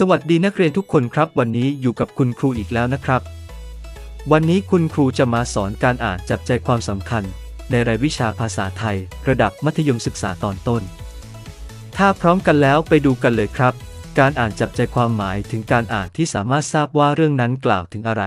สวัสดีนักเรียนทุกคนครับ วันนี้อยู่กับคุณครูอีกแล้วนะครับ วันนี้คุณครูจะมาสอนการอ่านจับใจความสำคัญ ในรายวิชาภาษาไทย ระดับมัธยมศึกษาตอนต้น ถ้าพร้อมกันแล้วไปดูกันเลยครับ การอ่านจับใจความหมายถึงการอ่านที่สามารถทราบว่าเรื่องนั้นกล่าวถึงอะไร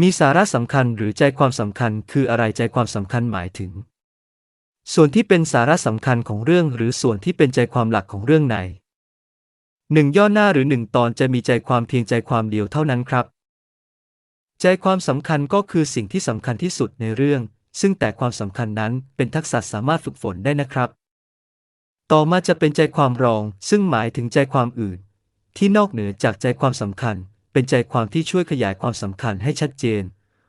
มีสาระสำคัญหรือใจความสำคัญ คืออะไรใจความสำคัญหมายถึง ส่วนที่เป็นสาระสำคัญของเรื่อง หรือส่วนที่เป็นใจความหลักของเรื่องใน หนึ่งย่อหน้าหรือหนึ่งตอนจะมีใจความเพียงใจความเดียวเท่านั้นครับ ใจความสำคัญก็คือสิ่งที่สำคัญที่สุดในเรื่อง ซึ่งแต่ความสำคัญนั้นเป็นทักษะสามารถฝึกฝนได้นะครับ ต่อมาจะเป็นใจความรอง ซึ่งหมายถึงใจความอื่น ที่นอกเหนือจากใจความสำคัญ เป็นใจความที่ช่วยขยายความสำคัญให้ชัดเจน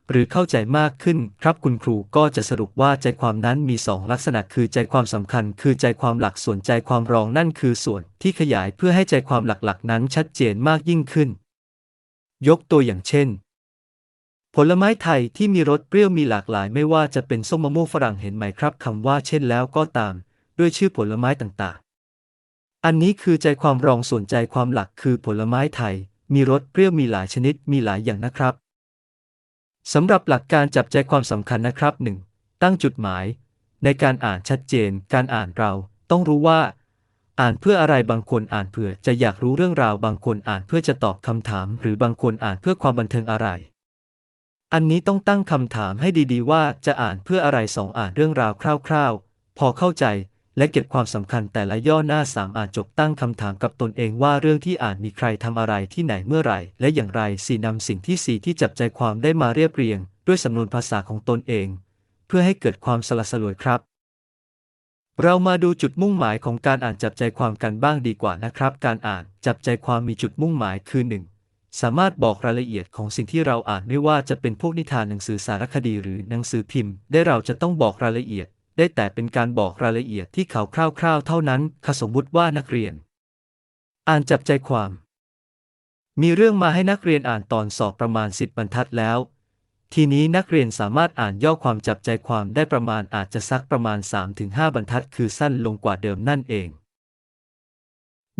หรือเข้าใจมากขึ้นครับคุณครูก็จะสรุปว่าใจความนั้นมีสองลักษณะคือใจความสำคัญ คือใจความหลักส่วนใจความรองนั่นคือส่วนที่ขยายเพื่อให้ใจความหลักๆ นั้นชัดเจนมากยิ่งขึ้น ยกตัวอย่างเช่น ผลไม้ไทยที่มีรสเปรี้ยวมีหลากหลาย ไม่ว่าจะเป็นส้มมะม่วงฝรั่งเห็นไหมครับคำว่าเช่นแล้วก็ตาม ด้วยชื่อผลไม้ต่างๆ อันนี้คือใจความรองส่วนใจความหลักคือผลไม้ไทย มีรสเปรี้ยวมีหลายชนิดมีหลายอย่างนะครับ สำหรับหลักการจับใจความสำคัญนะครับ 1. ตั้งจุดหมาย ในการอ่านชัดเจน การอ่านเราต้องรู้ว่า อ่านเพื่ออะไรบางคนอ่านเพื่อจะอยากรู้เรื่องราวบางคนอ่านเพื่อจะตอบคำถาม หรือบางคนอ่านเพื่อความบันเทิงอะไร อันนี้ต้องตั้งคำถามให้ดีๆ ว่าจะอ่านเพื่ออะไรสองอ่านเรื่องราวคร่าว ๆ พอเข้าใจ และเก็บความสำคัญแต่ละย่อหน้าสามอ่านจบตั้งคำถามกับตนเองว่าเรื่องที่อ่านมีใครทำอะไรที่ไหนเมื่อไหร่ และอย่างไรสี่นำสิ่งที่สี่ที่จับใจความได้มาเรียบเรียง ด้วยสำนวนภาษาของตนเอง เพื่อให้เกิดความสละสลวยครับ เรามาดูจุดมุ่งหมายของการอ่านจับใจความกันบ้างดีกว่านะครับ การอ่านจับใจความมีจุดมุ่งหมายคือ 1. สามารถบอกรายละเอียดของสิ่งที่เราอ่านไม่ว่าจะเป็นพวกนิทานหนังสือสารคดีหรือหนังสือพิมพ์ ได้เราจะต้องบอกรายละเอียด ได้แต่เป็นการบอกรายละเอียดที่เขาคร่าวๆ เท่านั้นคสมมุติว่านักเรียน อ่านจับใจความ มีเรื่องมาให้นักเรียนอ่านตอนสอบประมาณสิบบรรทัดแล้ว ทีนี้นักเรียนสามารถอ่านย่อความจับใจความได้ประมาณอาจจะสักประมาณ 3-5 บรรทัด คือสั้นลงกว่าเดิมนั่นเอง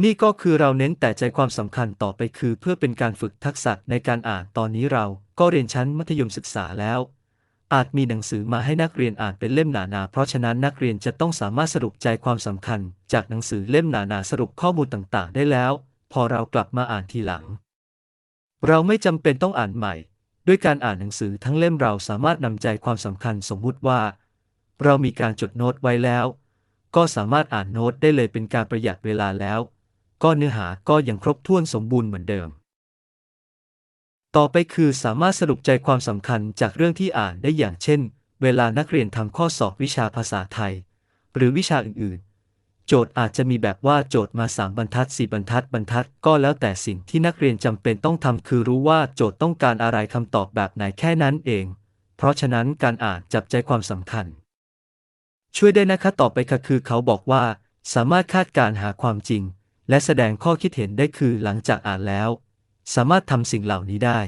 นี่ก็คือเราเน้นแต่ใจความสำคัญต่อไปคือเพื่อเป็นการฝึกทักษะในการอ่านตอนนี้เราก็เรียนชั้นมัธยมศึกษาแล้ว อาจมีหนังสือมาให้นักเรียนอ่านเป็นเล่มหนาๆ เพราะฉะนั้นนักเรียนจะต้องสามารถสรุปใจความสำคัญ จากหนังสือเล่มหนาๆ สรุปข้อมูลต่างๆ ได้แล้ว พอเรากลับมาอ่านทีหลัง เราไม่จำเป็นต้องอ่านใหม่ ด้วยการอ่านหนังสือทั้งเล่มเราสามารถนำใจความสำคัญสมมุติว่า เรามีการจดโน้ตไว้แล้ว ก็สามารถอ่านโน้ตได้เลยเป็นการประหยัดเวลาแล้ว ก็เนื้อหาก็ยังครบถ้วนสมบูรณ์เหมือนเดิม ต่อไปคือสามารถสรุปใจความสำคัญจากเรื่องที่อ่านได้อย่างเช่น เวลานักเรียนทำข้อสอบวิชาภาษาไทย หรือวิชาอื่น ๆ โจทย์อาจจะมีแบบว่าโจทย์มาสามบรรทัดสี่บรรทัดบรรทัดก็แล้วแต่สิ่งที่นักเรียนจำเป็นต้องทำคือรู้ว่าโจทย์ต้องการอะไรคำตอบแบบไหนแค่นั้นเอง เพราะฉะนั้นการอ่านจับใจความสำคัญ ช่วยได้นะคะต่อไปค่ะคือเขาบอกว่า สามารถคาดการหาความจริง และแสดงข้อคิดเห็นได้คือหลังจากอ่านแล้ว สามารถทำสิ่งเหล่านี้ได้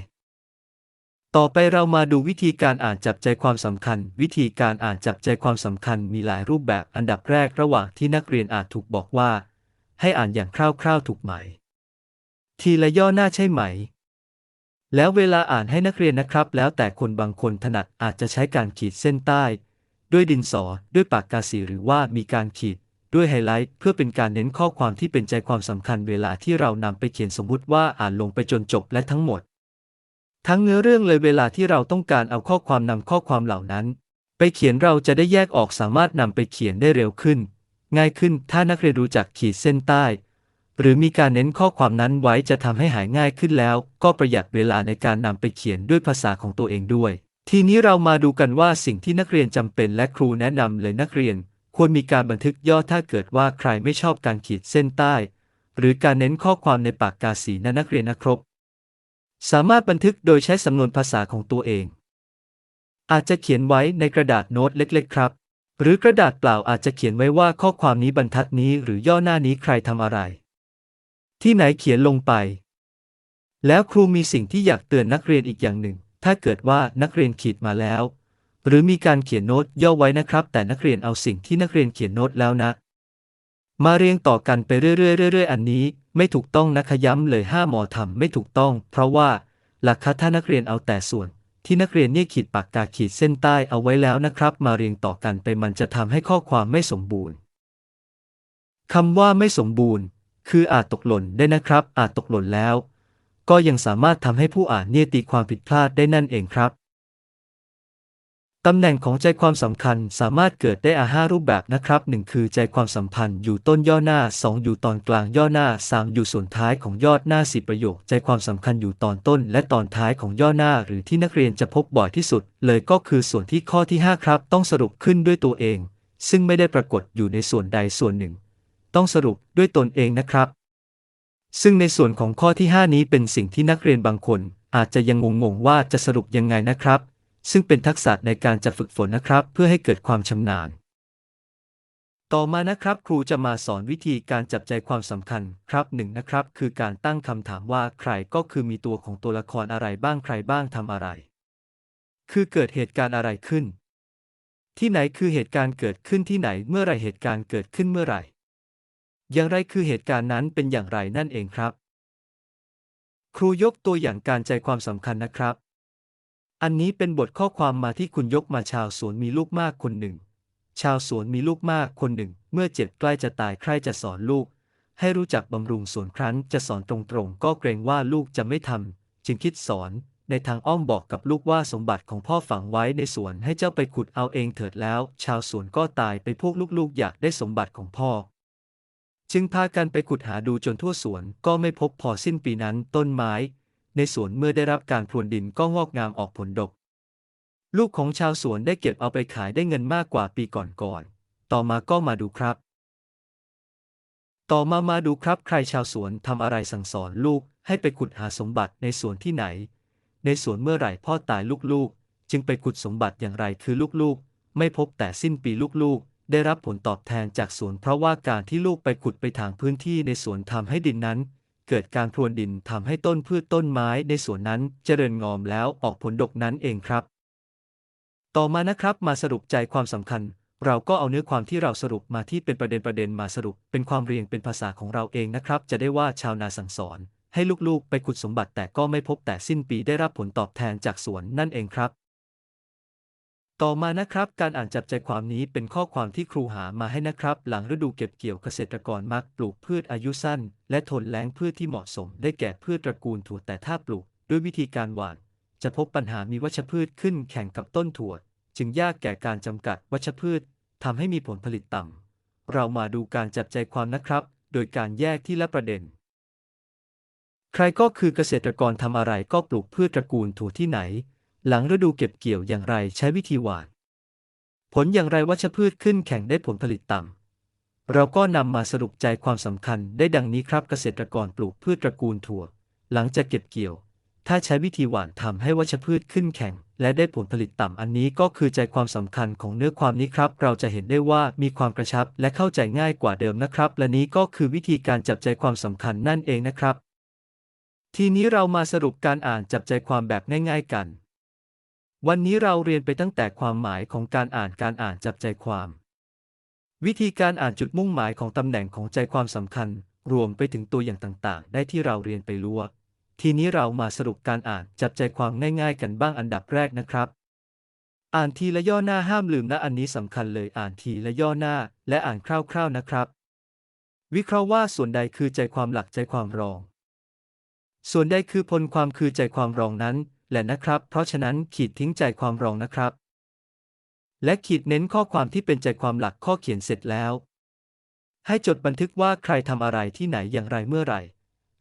ต่อไปเรามาดูวิธีการอ่านจับใจความสำคัญ วิธีการอ่านจับใจความสำคัญมีหลายรูปแบบอันดับแรกระหว่างที่นักเรียนอานถูกบอกว่า ให้อ่านอย่างคร่าวๆถูกไหม ทีละย่อหน้าใช่ไหม แล้วเวลาอ่านให้นักเรียนนะครับ แล้วแต่คนบางคนถนัดอาจจะใช้การขีดเส้นใต้ ด้วยดินสอด้วยปากกาสีหรือว่ามีการขีด ด้วยไฮไลท์เพื่อเป็นการเน้นข้อความที่เป็นใจความสำคัญเวลาที่เรานำไปเขียนสมมุติว่าอ่านลงไปจนจบและทั้งหมด ทั้งเนื้อเรื่องเลยเวลาที่เราต้องการเอาข้อความนำข้อความเหล่านั้น ไปเขียนเราจะได้แยกออกสามารถนำไปเขียนได้เร็วขึ้น ง่ายขึ้นถ้านักเรียนรู้จักขีดเส้นใต้ หรือมีการเน้นข้อความนั้นไว้จะทำให้หายง่ายขึ้นแล้ว ก็ประหยัดเวลาในการนำไปเขียนด้วยภาษาของตัวเองด้วย ทีนี้เรามาดูกันว่าสิ่งที่นักเรียนจำเป็นและครูแนะนำเลยนักเรียน ควรมีการบันทึกย่อถ้าเกิดว่าใครไม่ชอบการขีดเส้นใต้ หรือการเน้นข้อความในปากกาสีนนักเรียนนะครับ สามารถบันทึกโดยใช้สำนวนภาษาของตัวเอง อาจจะเขียนไว้ในกระดาษโน้ตเล็ก ๆ ครับ หรือกระดาษเปล่าอาจจะเขียนไว้ว่าข้อความนี้บรรทัดนี้หรือย่อหน้านี้ใครทำอะไร ที่ไหนเขียนลงไป แล้วครูมีสิ่งที่อยากเตือนนักเรียนอีกอย่างหนึ่ง ถ้าเกิดว่านักเรียนขีดมาแล้ว หรือมีการเขียนโน้ตย่อไว้นะครับ แต่นักเรียนเอาสิ่งที่นักเรียนเขียนโน้ตแล้วนะ มาเรียงต่อกันไปเรื่อยๆเรื่อยๆอันนี้ ไม่ถูกต้องนะคะย้ำเลยห้าหมอทำไม่ถูกต้อง เพราะว่าหลักคัดถ้านักเรียนเอาแต่ส่วน ที่นักเรียนเนี่ยขีดปากกาขีดเส้นใต้เอาไว้แล้วนะครับ มาเรียงต่อกันไปมันจะทำให้ข้อความไม่สมบูรณ์คำว่าไม่สมบูรณ์ คืออาจตกหล่นได้นะครับ อาจตกหล่นแล้ว ก็ยังสามารถทำให้ผู้อ่านเนี่ยตีความผิดพลาดได้นั่นเองครับ ตำแหน่งของใจความสำคัญสามารถเกิดได้อาห้ารูปแบบนะครับ 1 คือใจความสัมพันธ์อยู่ต้นย่อหน้า 2 อยู่ตอนกลางย่อหน้า 3 อยู่ส่วนท้ายของยอดหน้าสิประโยค ใจความสำคัญอยู่ตอนต้น และตอนท้ายของย่อหน้า หรือที่นักเรียนจะพบบ่อยที่สุด เลยก็คือส่วนที่ข้อที่ 5 ครับ ต้องสรุปขึ้นด้วยตัวเอง ซึ่งไม่ได้ปรากฏอยู่ในส่วนใดส่วนหนึ่ง ต้องสรุปด้วยตนเองนะครับ ซึ่งในส่วนของข้อที่ 5 นี้เป็นสิ่งที่นักเรียนบางคน อาจจะยังงงๆว่าจะสรุปยังไงนะครับ ซึ่งเป็นทักษะในการจะฝึกฝนนะครับ เพื่อให้เกิดความชำนาญ ต่อมานะครับ ครูจะมาสอนวิธีการจับใจความสำคัญครับหนึ่งนะครับ คือการตั้งคำถามว่าใครก็คือมีตัวของตัวละครอะไรบ้างใครบ้างทำอะไร คือเกิดเหตุการณ์อะไรขึ้น ที่ไหนคือเหตุการณ์เกิดขึ้นที่ไหนเมื่อไรเหตุการณ์เกิดขึ้นเมื่อไหร่อย่างไรคือเหตุการณ์นั้นเป็นอย่างไรนั่นเองครับ ครูยกตัวอย่างการใจความสำคัญนะครับ อันนี้เป็นบทข้อความมาที่คุณยกมาชาวสวนมีลูกมากคนหนึ่ง ชาวสวนมีลูกมากคนหนึ่ง เมื่อเจ็บใกล้จะตายใครจะสอนลูก ให้รู้จักบำรุงสวนครั้นจะสอนตรงๆ ก็เกรงว่าลูกจะไม่ทำจึงคิดสอน ในทางอ้อมบอกกับลูกว่าสมบัติของพ่อฝังไว้ในสวนให้เจ้าไปขุดเอาเองเถิดแล้ว ชาวสวนก็ตายไปพวกลูกๆ อยากได้สมบัติของพ่อ จึงพากันไปขุดหาดูจนทั่วสวนก็ไม่พบพอสิ้นปีนั้นต้นไม้ ในสวนเมื่อได้รับการพรวนดินก็งอกงามออกผลดก ลูกของชาวสวนได้เก็บเอาไปขายได้เงินมากกว่าปีก่อนๆ ต่อมาก็มาดูครับ ต่อมามาดูครับใครชาวสวนทำอะไรสั่งสอนลูกให้ไปขุดหาสมบัติในสวนที่ไหน ในสวนเมื่อไหร่พ่อตายลูกๆ จึงไปขุดสมบัติอย่างไรคือลูกๆ ไม่พบแต่สิ้นปีลูกๆได้รับผลตอบแทนจากสวนเพราะว่าการที่ลูกไปขุดไปถางพื้นที่ในสวนทำให้ดินนั้น เกิดการพรวนดินทำให้ต้นพืชต้นไม้ในสวนนั้นเจริญงอมแล้วออกผลดกนั้นเองครับ ต่อมานะครับมาสรุปใจความสำคัญ เราก็เอาเนื้อความที่เราสรุปมาที่เป็นประเด็นประเด็นมาสรุป เป็นความเรียงเป็นภาษาของเราเองนะครับ จะได้ว่าชาวนาสั่งสอน ให้ลูกๆ ไปขุดสมบัติแต่ก็ไม่พบแต่สิ้นปีได้รับผลตอบแทนจากสวนนั่นเองครับ ต่อมานะครับ การอ่านจับใจความนี้เป็นข้อความที่ครูหามาให้นะครับ หลังฤดูเก็บเกี่ยวเกษตรกรมักปลูกพืชอายุสั้น และทนแล้งพืชที่เหมาะสม ได้แก่พืชตระกูลถั่วแต่ถ้าปลูก ด้วยวิธีการหว่าน จะพบปัญหามีวัชพืชขึ้นแข่งกับต้นถั่ว จึงยากแก่การจำกัดวัชพืชทำให้มีผลผลิตต่ำเรามาดูการจับใจความนะครับ โดยการแยกที่ละประเด็น ใครก็คือเกษตรกรทำอะไรก็ปลูกพืชตระกูลถั่วที่ไหน หลังฤดูเก็บเกี่ยวอย่างไรใช้วิธีหว่าน ผลอย่างไรวัชพืชขึ้นแข่งได้ผลผลิตต่ำ เราก็นำมาสรุปใจความสำคัญได้ดังนี้ครับเกษตรกรปลูกพืชตระกูลถั่ว หลังจากเก็บเกี่ยว ถ้าใช้วิธีหว่านทำให้วัชพืชขึ้นแข่ง และได้ผลผลิตต่ำอันนี้ก็คือใจความสำคัญของเนื้อความนี้ครับ เราจะเห็นได้ว่ามีความกระชับและเข้าใจง่ายกว่าเดิมนะครับ และนี้ก็คือวิธีการจับใจความสำคัญนั่นเองนะครับ ทีนี้เรามาสรุปการอ่านจับใจความแบบง่าย ๆ กัน วันนี้เราเรียนไปตั้งแต่ความหมายของการอ่านการอ่านจับใจความ วิธีการอ่านจุดมุ่งหมายของตำแหน่งของใจความสำคัญ รวมไปถึงตัวอย่างต่างๆ ได้ที่เราเรียนไปล้ว ทีนี้เรามาสรุปการอ่านจับใจความง่ายๆ กันบ้างอันดับแรกนะครับ อ่านทีละย่อหน้าห้ามลืมนะอันนี้สำคัญเลยอ่านทีละย่อหน้า และอ่านคร่าว ๆนะครับ วิเคราะห์ว่าส่วนใดคือใจความหลักใจความรอง ส่วนใดคือพลความคือใจความรองนั้น แหละนะครับ เพราะฉะนั้นขีดทิ้งใจความรองนะครับ และขีดเน้นข้อความที่เป็นใจความหลักข้อเขียนเสร็จแล้ว ให้จดบันทึกว่าใครทำอะไรที่ไหนอย่างไรเมื่อไหร่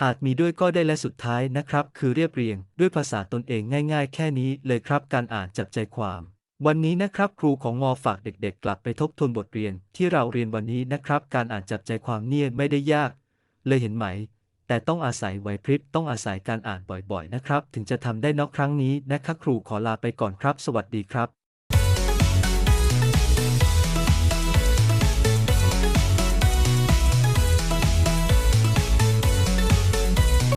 อาจมีด้วยก็ได้และสุดท้ายนะครับ คือเรียบเรียง ด้วยภาษาตนเองง่าย ๆ แค่นี้เลยครับ การอ่านจับใจความวันนี้นะครับครูของงอฝากเด็กๆ กลับไปทบทวนบทเรียนที่เราเรียนวันนี้นะครับ การอ่านจับใจความเนี่ยไม่ได้ยาก เลยเห็นไหม แต่ต้องอาศัยไหวพริบต้องอาศัยการอ่านบ่อยๆ นะครับ ถึงจะทำได้นอกครั้งนี้นะคะครูขอลาไปก่อนครับ สวัสดีครับ